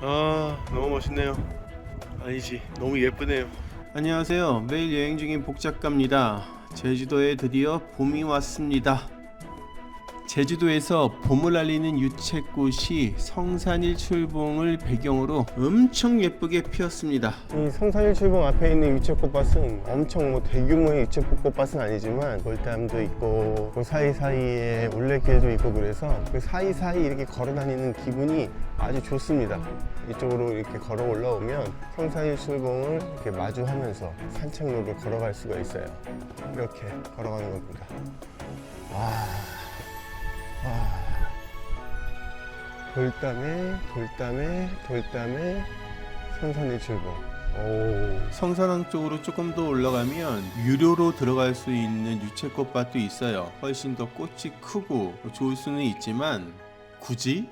아 너무 멋있네요. 아니지 너무 예쁘네요. 안녕하세요. 매일 여행 중인 복작가입니다. 제주도에 드디어 봄이 왔습니다. 제주도에서 봄을 알리는 유채꽃이 성산일 출봉을 배경으로 엄청 예쁘게 피었습니다. 이 성산일 출봉 앞에 있는 유채꽃밭은 엄청 뭐 대규모의 유채꽃밭은 아니지만 돌담도 있고 그 사이사이에 올레길도 있고 그래서 그 사이사이 이렇게 걸어 다니는 기분이 아주 좋습니다. 이쪽으로 이렇게 걸어 올라오면 성산일 출봉을 이렇게 마주하면서 산책로를 걸어갈 수가 있어요. 이렇게 걸어가는 겁니다. 와, 와. 돌담에 돌담에 돌담에 성산일출봉. 오. 성산항 쪽으로 조금 더 올라가면 유료로 들어갈 수 있는 유채꽃밭도 있어요. 훨씬 더 꽃이 크고 좋을 수는 있지만 굳이